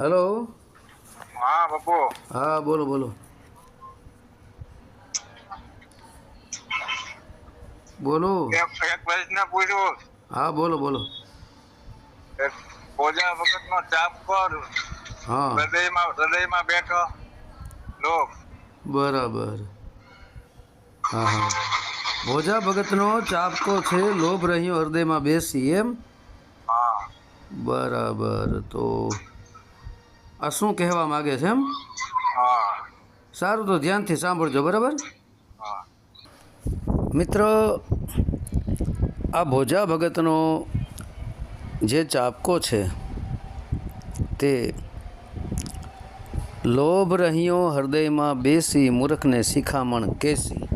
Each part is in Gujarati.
હેલો હા પપ્પુ હા બોલો બોલો બોલો એક એક પ્રશ્ન પૂછ્યું હા બોલો બોલો એક પોજા વખત નો ચાપ કર હા હૃદયમાં હૃદયમાં બેઠો. લોક બરાબર. હા હા. ભોજા ભગતનો ચાપકો છે લોભ રહ્યો હૃદયમાં બેસી એમ? હા. બરાબર તો આ શું કહેવા માગે છે એમ? હા. સારું તો ધ્યાનથી સાંભળજો બરાબર? હા. મિત્ર આ ભોજા ભગતનો જે ચાપકો છે તે લોભ રહ્યો હૃદયમાં બેસી મૂર્ખને શિખામણ કેસી.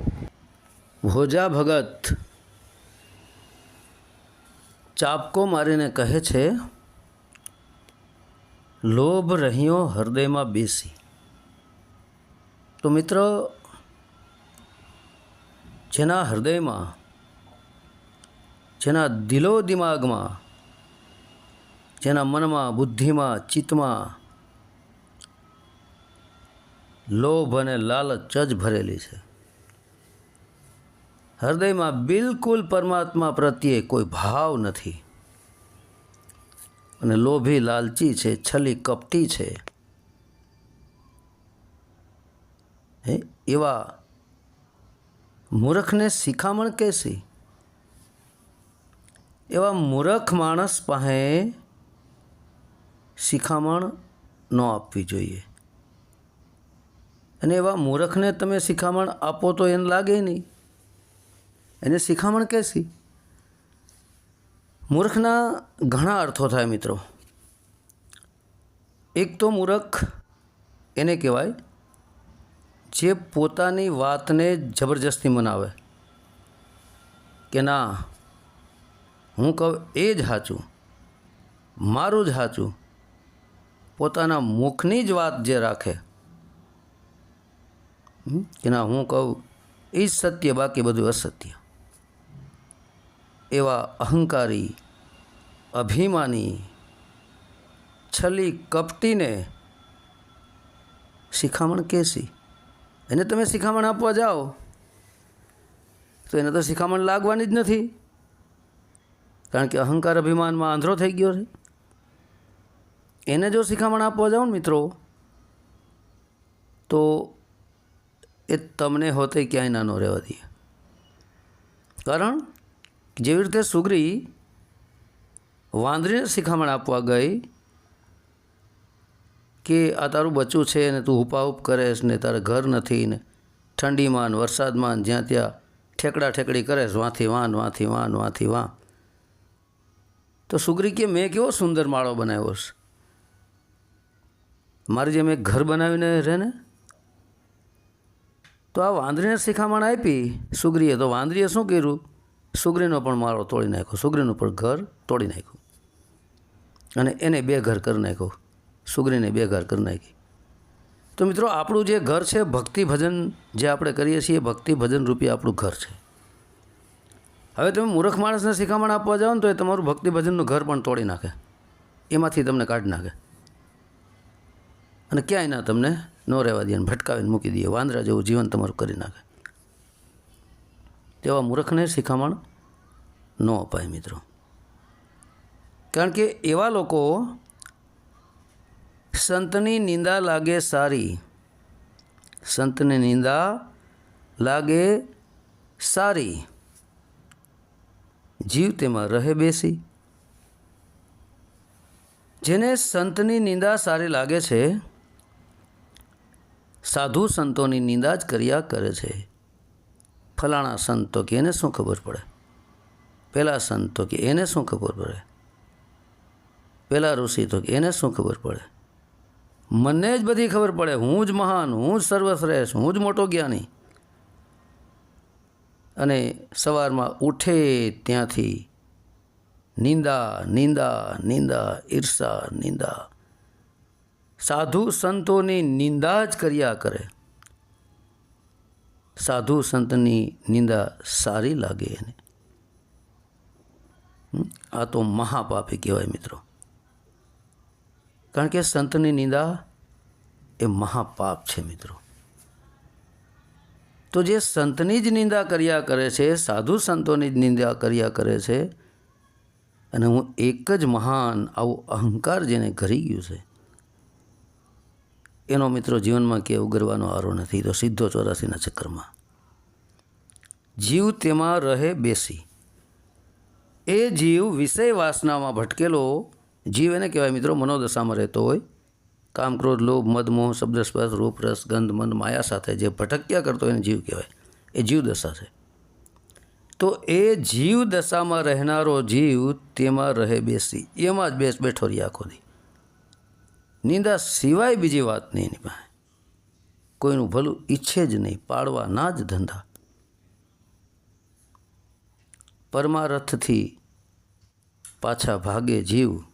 ભોજા ભગત ચાપકો મારીને કહે છે લોભ રહ્યો હૃદયમાં બેસી. તો મિત્ર, જેના હૃદયમાં, જેના દિલો દિમાગમાં, જેના મનમાં, બુદ્ધિમાં, ચિત્તમાં લોભ અને લાલચ જ ભરેલી છે. હૃદયમાં બિલકુલ પરમાત્મા પ્રત્યે કોઈ ભાવ નથી. અને લોભી લાલચી છે, છલી કપટી છે. હે, એવા મૂર્ખને શિખામણ કેસી? એવા મૂર્ખ માણસ પાસે શિખામણ ન આપવી જોઈએ. અને એવા મૂર્ખને તમે શિખામણ આપો તો એને લાગે નહીં. એને શિખામણ કેસી? મૂર્ખના ઘણા અર્થો થાય મિત્રો. એક તો મૂર્ખ એને કહેવાય જે પોતાની વાતને જબરજસ્તી મનાવે કે ના, હું કહું એ જ સાચું, મારું જ સાચું, પોતાના મુખની જ વાત જે રાખે? કે ના, હું કહું એ જ સત્ય, બાકી બધું અસત્ય. એવા અહંકારી અભિમાની છલી કપટીને શિખામણ કેસી. એને તમે શિખામણ આપવા જાઓ, તો એને તો શિખામણ લાગવાની જ નથી. કારણ કે અહંકાર અભિમાનમાં આંધળો થઈ ગયો છે. એને જો શિખામણ આપવા જાઓ ને મિત્રો, તો એ તમને હોતે ક્યાંય નાનો રહેવા દે. કારણ જેવી રીતે સુગરી વાંદરીને શિખામણ આપવા ગઈ કે આ તારું બચ્ચું છે ને તું હુપાહુપ કરેશ ને તારે ઘર નથી ને ઠંડીમાં ને વરસાદમાં જ્યાં ત્યાં ઠેકડા ઠેકડી કરેશ, વાંથી વાન વાંથી વાન, વાંથી વાં તો સુગરી કે મેં કેવો સુંદર માળો બનાવ્યો છે? મારી જેમ એક ઘર બનાવીને રહે ને? તો આ વાંદરીને શિખામણ આપી. સુગરીએ તો વાંદરીએ શું કર્યું? સુગરીનો પણ માળો તોડી નાખ્યો, સુગરીનું પણ ઘર તોડી નાખ્યું. અને એને બે ઘર કરી નાખ્યો. સુગરીને બે ઘર કરી નાખી. તો મિત્રો, આપણું જે ઘર છે, ભક્તિ ભજન જે આપણે કરીએ છીએ, ભક્તિ ભજન રૂપી આપણું ઘર છે. હવે તમે મૂર્ખ માણસને શિખામણ આપવા જાઓ ને તો એ તમારું ભક્તિ ભજનનું ઘર પણ તોડી નાખે. એમાંથી તમને કાઢી નાખે. અને ક્યાંય ના તમને ન રહેવા દે ભટકાવીને મૂકી દઈએ વાંદરા જેવું જીવન તમારું કરી નાખે. તેવા મૂર્ખને શિખામણ ન અપાય મિત્રો. કારણ કે એવા લોકો સંતની નિંદા લાગે સારી. સંતની નિંદા લાગે સારી. જીવ તેમાં રહે બેસી. જેને સંતની નિંદા સારી લાગે છે, સાધુ સંતોની નિંદા જ કર્યા કરે છે. ફલાણા સંતો કે એને શું ખબર પડે? પેલા સંતો કે એને શું ખબર પડે? પેલા ઋષિ તો એને શું ખબર પડે? મને જ બધી ખબર પડે. હું જ મહાન, હું જ સર્વશ્રેષ્ઠ, હું જ મોટો જ્ઞાની. અને સવારમાં ઉઠે ત્યાંથી, નિંદા નિંદા નિંદા, ઈર્ષા, નિંદા. સાધુ સંતોની નિંદા જ કર્યા કરે. સાધુ સંતની નિંદા સારી લાગે એને? આ તો મહાપાપી કહેવાય મિત્રો. કારણ કે સંતની નિંદા એ મહાપાપ છે મિત્રો. તો જે સંતની જ નિંદા કર્યા કરે છે, સાધુ સંતોની જ નિંદા કર્યા કરે છે, અને હું એક જ મહાન આવું અહંકાર જેને ઘરી ગયું છે, એનો મિત્રો જીવનમાં કે ઉગરવાનો આરો નથી, તો સીધો ચોરાસીના ચક્કરમાં. જીવ તેમાં રહે બેસી. એ જીવ વિષય વાસનામાં ભટકેલો જીવ એને કહેવાય મિત્રો, મનોદશામાં રહેતો હોય. કામ લોભ મદમોહ શબ્દસ્પર્શ શબ્દ સ્પર્શ રૂપ, રસ, ગંધ, મન, માયા સાથે જે ભટક્યા કરતો એને જીવ કહેવાય. એ જીવ દશા છે. તો એ જીવ દશામાં રહેનારો જીવ તેમાં રહે બેસી. એમાં જ બેસ બેઠો રહી આખો દી. નિંદા સિવાય બીજી વાત નહીં એની પાસે કોઈનું ભલું ઈચ્છે જ નહીં પાડવા ના જ ધંધા. પરમારથથી પાછા ભાગે જીવ.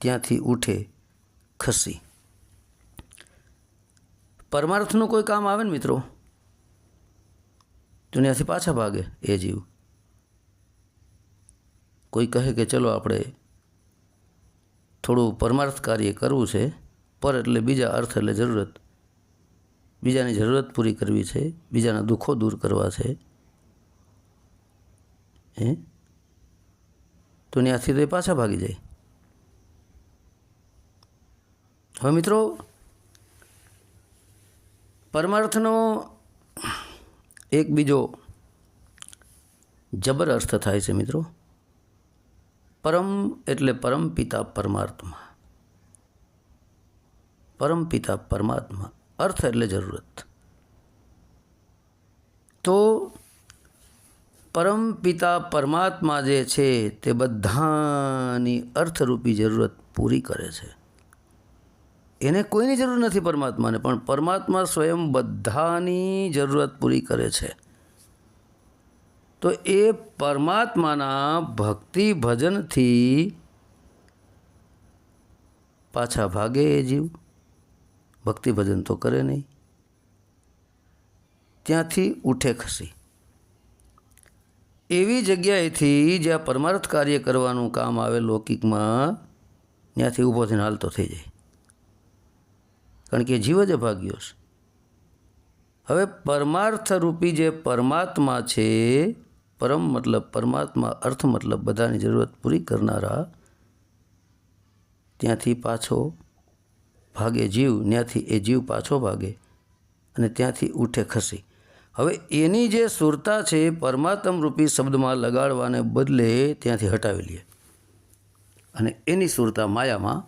ત્યાંથી ઉઠે ખસી. પરમાર્થનું કોઈ કામ આવે ને મિત્રો? દુનિયાથી પાછા ભાગે એ જીવ. કોઈ કહે કે ચલો આપણે થોડું પરમાર્થ કાર્ય કરવું છે, પર એટલે બીજા અર્થ એટલે જરૂરત. બીજાની જરૂરત પૂરી કરવી છે, બીજાના દુઃખો દૂર કરવા છે. હે? દુનિયાથી તો એ પાછા ભાગી જાય. હવે મિત્રો, પરમાર્થનો એક બીજો જબર અર્થ થાય છે મિત્રો. પરમ એટલે પરમ પિતા પરમાત્મા. પરમ પિતા પરમાત્મા. અર્થ એટલે જરૂરત. તો પરમ પિતા પરમાત્મા જે છે તે બધાની અર્થરૂપી જરૂરત પૂરી કરે છે. એને કોઈની જરૂર નથી પરમાત્માને, પણ પરમાત્મા સ્વયં બધાની જરૂરત પૂરી કરે છે. તો એ પરમાત્માના ભક્તિ ભજનથી પાછા ભાગે એ જીવ. ભક્તિ ભજન તો કરે નહીં. ત્યાંથી ઉઠે ખસી. એવી જગ્યાએથી જ્યાં પરમાર્થ કાર્ય કરવાનું કામ આવે લૌકિકમાં, ત્યાંથી ઊભો થઈને હાલતો થઈ જાય. કારણ કે જીવ જ ભાગ્યો છે. હવે પરમાર્થરૂપી જે પરમાત્મા છે, પરમ મતલબ પરમાત્મા અર્થ મતલબ બધાની જરૂરત પૂરી કરનારા, ત્યાંથી પાછો ભાગે જીવ ત્યાંથી એ જીવ પાછો ભાગે અને ત્યાંથી ઉઠે ખસી. હવે એની જે સુરતા છે પરમાત્મ રૂપી શબ્દમાં લગાડવાને બદલે ત્યાંથી હટાવી લે અને એની સુરતા માયામાં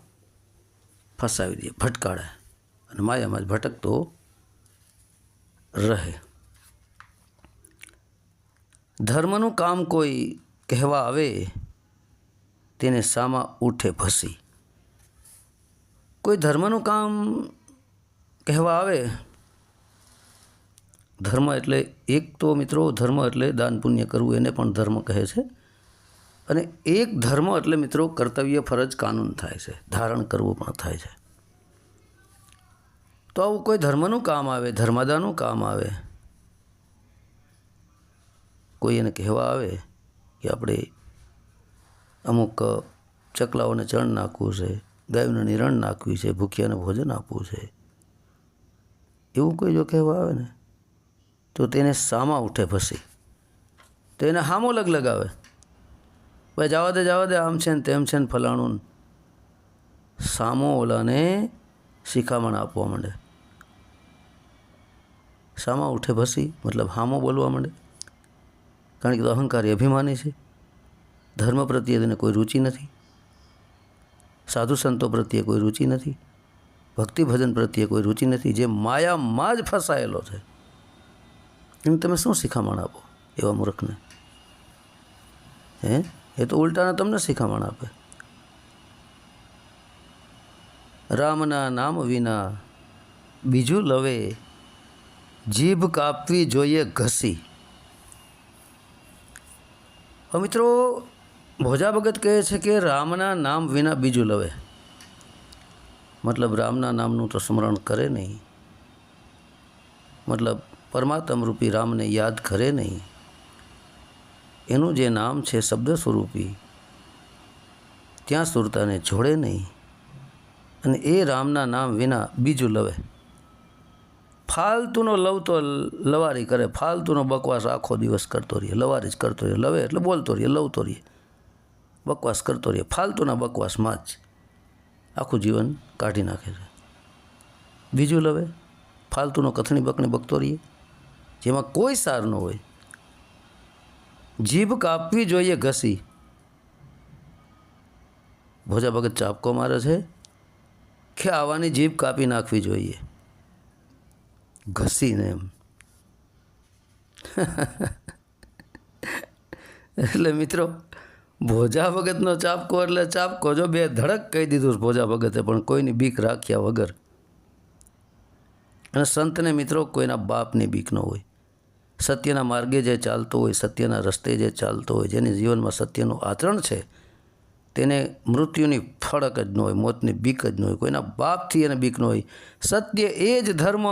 ફસાવી દઈએ ભટકાડે અને માયામાં જ ભટકતો રહે. ધર્મનું કામ કોઈ કહેવા આવે, તેને સામા ઉઠે ભસી. કોઈ ધર્મનું કામ કહેવા આવે, ધર્મ એટલે એક તો મિત્રો, ધર્મ એટલે દાન પુણ્ય કરવું, એને પણ ધર્મ કહે છે. અને એક ધર્મ એટલે મિત્રો, કર્તવ્ય ફરજ કાનૂન થાય છે, ધારણ કરવું પણ થાય છે. તો આવું કોઈ ધર્મનું કામ આવે? ધર્માદાનું કામ આવે? કોઈ એને કહેવા આવે કે આપણે અમુક ચકલાઓને ચણ નાખવું છે, ગાયોને નિરણ નાખવી છે, ભૂખ્યાને ભોજન આપવું છે? એવું કોઈ જો કહેવા આવે ને, તો તેને સામા ઉઠે ફસી. તો એને હામો લગ લગાવે. ભાઈ, જવા દે જવા દે, આમ છે ને તેમ છે ને ફલાણું સામો ઓલાને શિખામણ આપવા માંડે. સામા ઉઠે ભસી મતલબ હામો બોલવા માંડે. કારણ કે તો અહંકારી અભિમાની છે. ધર્મ પ્રત્યે તેને કોઈ રુચિ નથી. સાધુ સંતો પ્રત્યે કોઈ રુચિ નથી. ભક્તિ ભજન પ્રત્યે કોઈ રુચિ નથી. જે માયામાં જ ફસાયેલો છે. એમ તમે શું શિખામણ આપો એવા મૂર્ખને? હે? એ તો ઉલટાના તમને શિખામણ આપે. રામના નામ વિના બીજું લવે, જીભ કાપવી જોઈએ ઘસી. હવે મિત્રો, ભોજા ભગત કહે છે કે રામના નામ વિના બીજું લવે. મતલબ રામના નામનું તો સ્મરણ કરે નહીં. મતલબ પરમાત્મ રૂપી રામને યાદ કરે નહીં. એનું જે નામ છે શબ્દ સ્વરૂપી ત્યાં સુરતાને જોડે નહીં. અને એ રામના નામ વિના બીજું લવે. ફાલતુનો લવ તો લવારી કરે, ફાલતુનો બકવાસ આખો દિવસ કરતો રહીએ, લવારી જ કરતો રહીએ, લવે એટલે બોલતો રહીએ, લવતો રહીએ. બકવાસ કરતો રહીએ, ફાલતુના બકવાસમાં જ આખું જીવન કાઢી નાખે છે. બીજું લવે, ફાલતુનો કથણી બકણી બકતો રહીએ. જેમાં કોઈ સાર ન હોય. જીભ કાપવી જોઈએ ઘસી. ભોજા ભગત ચાપકો મારે છે. કે આવાની જીભ કાપી નાખવી જોઈએ. ઘસીને એમ. એટલે મિત્રો, ભોજા ભગતનો ચાપકો એટલે ચાપકો. જો બે ધડક કહી દીધું ભોજા ભગતે, પણ કોઈની બીક રાખ્યા વગર. અને સંતને મિત્રો, કોઈના બાપની બીક ન હોય. સત્યના માર્ગે જે ચાલતો હોય, સત્યના રસ્તે જે ચાલતો હોય, જેની જીવનમાં સત્યનું આચરણ છે તેને મૃત્યુની ફળક જ ન હોય, મોતની બીક જ ન હોય, કોઈના બાપથી એને બીક ન હોય. સત્ય એ જ ધર્મ.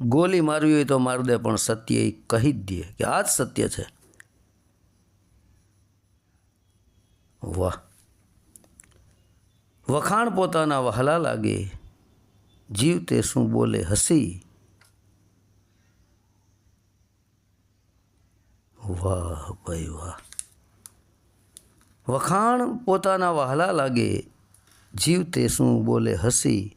ગોલી મારવી હોય તો મારી દે, પણ સત્ય એ કહી જ દે કે આ જ સત્ય છે. વાહ. વખાણ પોતાના વહાલા લાગે, જીવ તે શું બોલે હસી. વાહ ભાઈ વાહ. વખાણ પોતાના વહાલા લાગે જીવ તે શું બોલે હસી.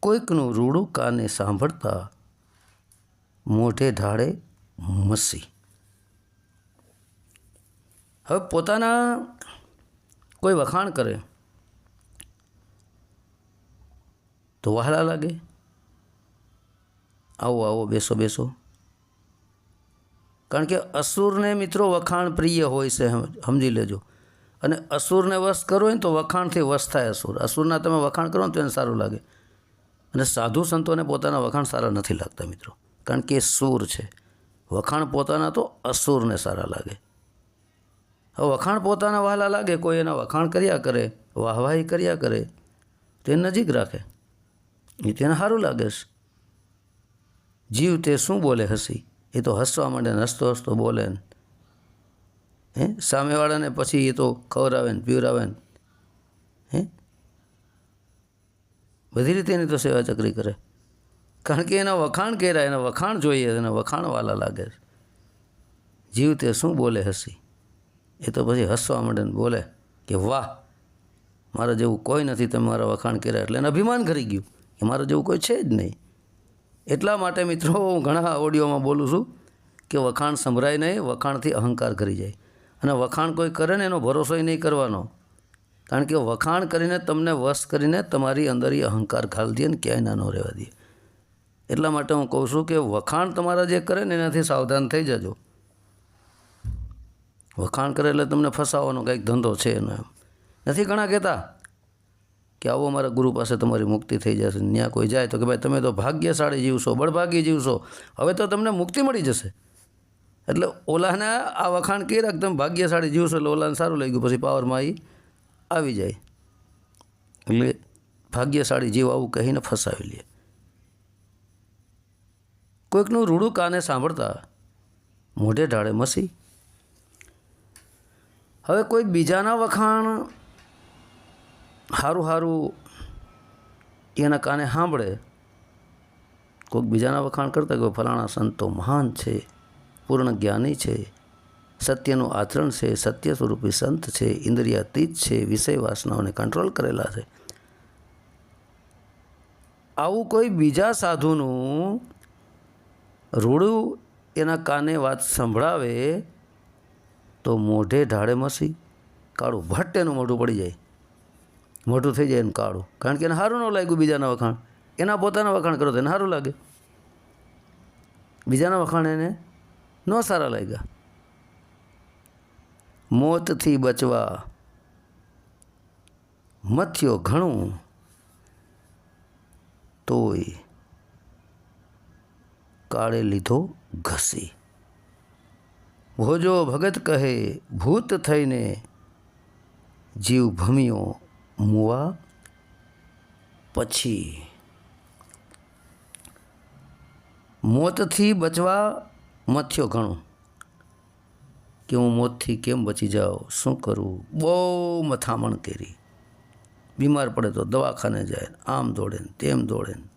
કોઈકનું રૂડું કાને સાંભળતા મોઢે ઢાળે મસી. હવે પોતાના કોઈ વખાણ કરે તો વહાલા લાગે. આવો આવો, બેસો બેસો. કારણ કે અસુરને મિત્રો વખાણ પ્રિય હોય છે સમજી લેજો. અને અસુરને વશ કરો ને તો વખાણથી વશ થાય અસુર. અસુરના તમે વખાણ કરો ને તો એને સારું લાગે. અને સાધુ સંતોને પોતાના વખાણ સારા નથી લાગતા મિત્રો. કારણ કે એ સૂર છે. વખાણ પોતાના તો અસુરને સારા લાગે. હવે વખાણ પોતાના વહાલા લાગે, કોઈ એના વખાણ કર્યા કરે, વાહવાહી કર્યા કરે, તો એ નજીક રાખે. એ તેને સારું લાગે છે. જીવ તે શું બોલે હસી? એ તો હસવા માંડે ને હસતો હસતો બોલે ને. હે? સામેવાળાને પછી એ તો ખવરાવે ને પીવરાવે ને. હે? બધી રીતે એની તો સેવા ચકરી કરે. કારણ કે એના વખાણ કર્યા, એના વખાણ જોઈએ એને વખાણવાલા લાગે છે. જીવ તે શું બોલે હસી? એ તો પછી હસવા માંડે ને બોલે કે, વાહ, મારા જેવું કોઈ નથી, તમે મારા વખાણ કર્યા. એટલે એને અભિમાન કરી ગયું કે, મારા જેવું કોઈ છે જ નહીં. એટલા માટે મિત્રો હું ઘણા ઓડિયોમાં બોલું છું કે વખાણ સંભળાય નહીં, વખાણથી અહંકાર કરી જાય. અને વખાણ કોઈ કરે ને એનો ભરોસો નહીં કરવાનો. કારણ કે વખાણ કરીને તમને વશ કરીને તમારી અંદર એ અહંકાર ખાલી દે ને ક્યાંય ના ન રહેવા દે. એટલા માટે હું કહું છું કે વખાણ તમારા જે કરે ને એનાથી સાવધાન થઈ જજો. વખાણ કરે એટલે તમને ફસાવાનો કંઈક ધંધો છે એનો એમ. નથી ઘણા કહેતા? કે આવો મારા ગુરુ પાસે તમારી મુક્તિ થઈ જશે ત્યાં કોઈ જાય તો કે ભાઈ તમે તો ભાગ્યશાળી જીવશો, બળભાગી જીવશો, હવે તો તમને મુક્તિ મળી જશે. એટલે ઓલાને આ વખાણ કહી રાખ તમે ભાગ્યશાળી જીવશો એટલે ઓલાને સારું લાગ્યું, પછી પાવરમાં એ આવી જાય. એટલે ભાગ્યશાળી જીવ આવું કહીને ફસાવી લે. કોઈકનું રૂડું કાને સાંભળતા મોઢે ઢાળે મસી. હવે કોઈ બીજાના વખાણ સારું સારું એના કાને સાંભળે. કોઈક બીજાના વખાણ કરતા કે ફલાણા સંતો મહાન છે, પૂર્ણ જ્ઞાની છે, સત્યનું આચરણ છે સત્ય સ્વરૂપી સંત છે ઇન્દ્રિયાતીત છે, વિષય વાસનાઓને કંટ્રોલ કરેલા છે. આવું કોઈ બીજા સાધુનું રૂડું એના કાને વાત સંભળાવે તો મોઢે ઢાળે મસી, કાળું ભટ્ટ એનું મોઢું પડી જાય. મોઢું થઈ જાય એનું કાળું. કારણ કે એને સારું ન લાગ્યું બીજાના વખાણ. એના પોતાના વખાણ કરો તો એને સારું લાગે. બીજાના વખાણ એને ન સારા લાગ્યા. મોતથી બચવા. મથ્યો ઘણું. તોય કાળે લીધો ઘસી. ભોજો ભગત કહે, ભૂત થઈને જીવ ભમ્યો. મુવા પછી મોતથી બચવા મથ્યો ઘણું કે હું મોતથી કેમ બચી જાઉં? શું કરવું બહુ મથામણ કરી. બીમાર પડે તો દવાખાને જાય, આમ દોડે ને તેમ દોડે ને.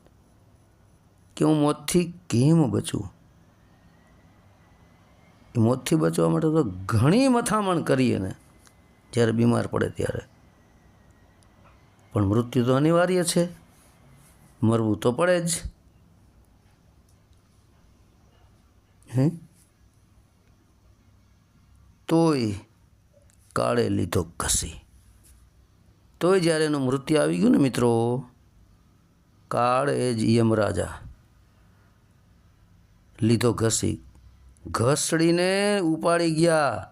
કે હું મોતથી કેમ બચું? મોતથી બચવા માટે તો ઘણી મથામણ કરી એને. જ્યારે બીમાર પડે ત્યારે. પણ મૃત્યુ તો અનિવાર્ય છે. મરવું તો પડે જ. હે? તોય કાળે લીધો ઘસી. તોય જ્યારે એનું મૃત્યુ આવી ગયું ને મિત્રો, કાળ એ જ યમરાજા લીધો ઘસી. ઘસડીને ઉપાડી ગયા.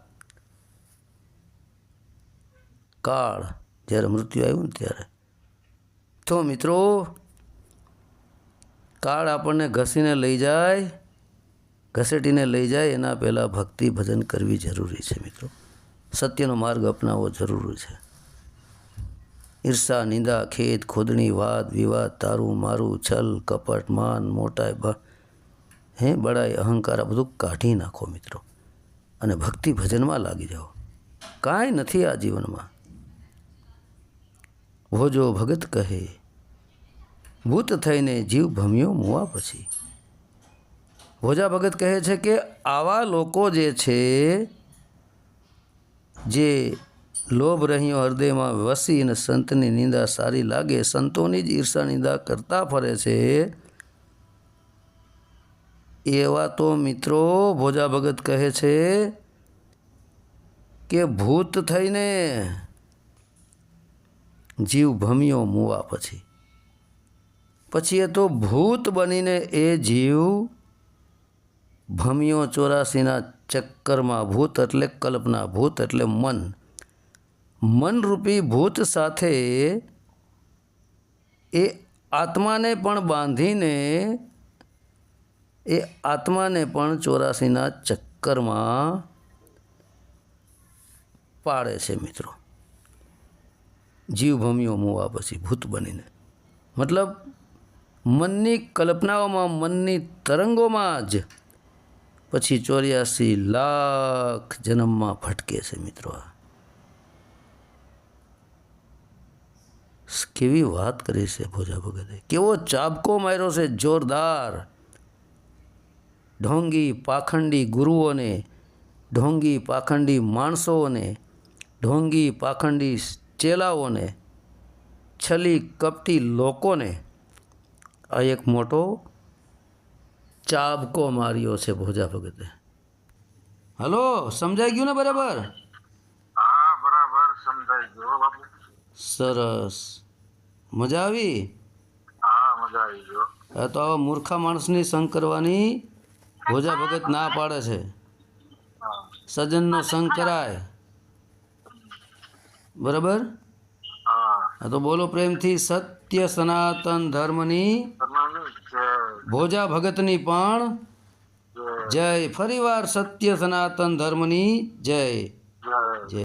કાળ જ્યારે મૃત્યુ આવ્યું ને ત્યારે. તો મિત્રો, કાળ આપણને ઘસીને લઈ જાય, ઘસેટીને લઈ જાય, એના પહેલાં ભક્તિ ભજન કરવી જરૂરી છે મિત્રો. સત્યનો માર્ગ અપનાવવો જરૂરી છે. ઈર્ષા, નિંદા, ખેદ, ખોદણી, વાદ, વિવાદ, તારું, મારું, છલ, કપટ, માન, મોટાઈ બ હે, બળાઈ, અહંકાર, આ બધું કાઢી નાખો મિત્રો. અને ભક્તિ ભજનમાં લાગી જાઓ. કાંઈ નથી આ જીવનમાં. ભોજો ભગત કહે ભૂત થઈને જીવ ભમ્યો મુવા પછી ભોજા ભગત કહે છે કે આવા લોકો જે છે જે લોભ રહ્યો હૃદયમાં વસી અને સંતની નિંદા સારી લાગે, સંતોની જ ઈર્ષા નિંદા કરતા ફરે છે, એવા તો મિત્રો ભોજા ભગત કહે છે કે ભૂત થઈને જીવ ભમ્યો મૂવા પછી. પછી એ તો ભૂત બનીને એ જીવ ભમ્યો ચોરાસીના ચક્કરમાં ભૂત એટલે કલ્પના ભૂત એટલે મન. મનરૂપી ભૂત સાથે એ આત્માને પણ બાંધીને એ આત્માને પણ ચોરાસીના ચક્કરમાં પાડે છે મિત્રો. જીવ મોવા પછી ભૂત બનીને. મતલબ, મનની કલ્પનાઓમાં, મનની તરંગોમાં જ પછી ચોર્યાસી લાખ જન્મમાં ભટકે છે મિત્રો કેવી વાત કરી છે ભોજા ભગતે. કેવો ચાબકો માર્યો છે જોરદાર. ઢોંગી પાખંડી ગુરુઓને, ઢોંગી પાખંડી માણસોને, ઢોંગી પાખંડી ચેલાઓને છલી કપટી લોકોને આ એક મોટો ચાબકો માર્યો છે ભોજા ભગતે. હલો સમજાઈ ગયું ને બરાબર? હા બરાબર સમજાઈ ગયો બાપુ. સરસ. મજા આવી? હા મજા આવી ગયો. આ તો આવા મૂર્ખા માણસની સંગ કરવાની ભોજા ભગત ના પાડે છે. સજનનો સંગ કરાય. બરાબર? હા. તો બોલો પ્રેમથી સત્ય સનાતન ધર્મની ભોજા ભગતની પણ જય. જય. ફરીવાર સત્ય સનાતન ધર્મની જય. જય.